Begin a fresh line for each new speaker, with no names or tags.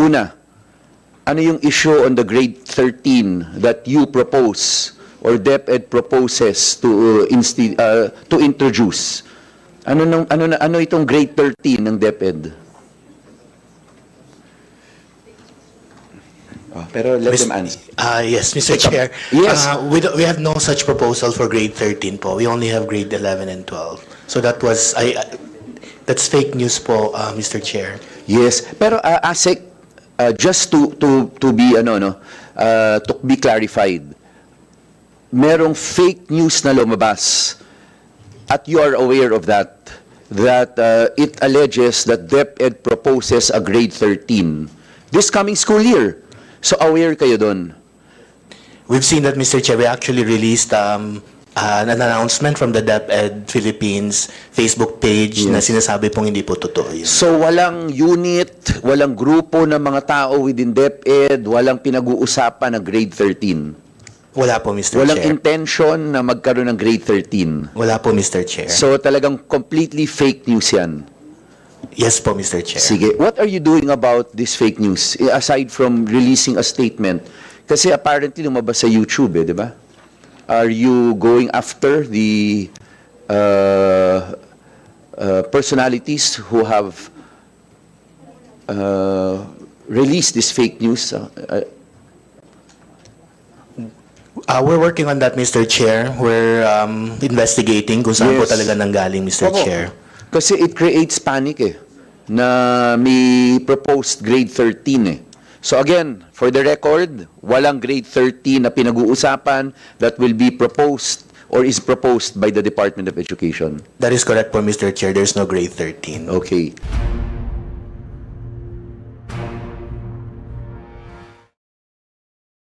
Una, ano yung issue on the grade 13 that you propose or DepEd proposes to uh, insti- uh, to introduce? Ano nang ano na ano itong grade 13 ng DepEd? Oh, pero let
Mis-
them answer.
Ah, yes, Mr. Chair.
Yes.
Uh, we, do- we have no such proposal for grade 13 po. We only have grade 11 and 12. So that was, I, I- that's fake news po, uh, Mr. Chair.
Yes, pero uh, ASEC uh, just to to to be ano no, uh, to be clarified. Merong fake news na lumabas at you are aware of that that uh, it alleges that DepEd proposes a grade 13 this coming school year. So aware kayo doon.
We've seen that, Mr. We actually released um, uh, an announcement from the DepEd Philippines Facebook page na
Yes.
sinasabi pong hindi po totoo yun.
So walang unit, walang grupo ng mga tao within DepEd, walang pinag-uusapan na grade 13.
Wala po, Mr.
Walang
Chair.
intention na magkaroon ng grade 13.
Wala po, Mr. Chair.
So talagang completely fake news yan.
yes po, Mr. Chair.
Sige, what are you doing about this fake news? Eh, Aside from releasing a statement, kasi apparently lumabas sa YouTube eh, di ba? Are you going after the uh, uh, personalities who have uh, released this fake news? Uh, uh,
Uh, we're working on that, Mr. Chair. We're um, investigating kung saan po
Yes.
talaga nanggaling, Mr.
Oo.
Chair.
Kasi it creates panic eh, na may proposed grade 13 eh. So again, for the record, walang grade 13 na pinag-uusapan that will be proposed or is proposed by the Department of Education.
That is correct po, Mr. Chair. There's no grade 13.
Okay.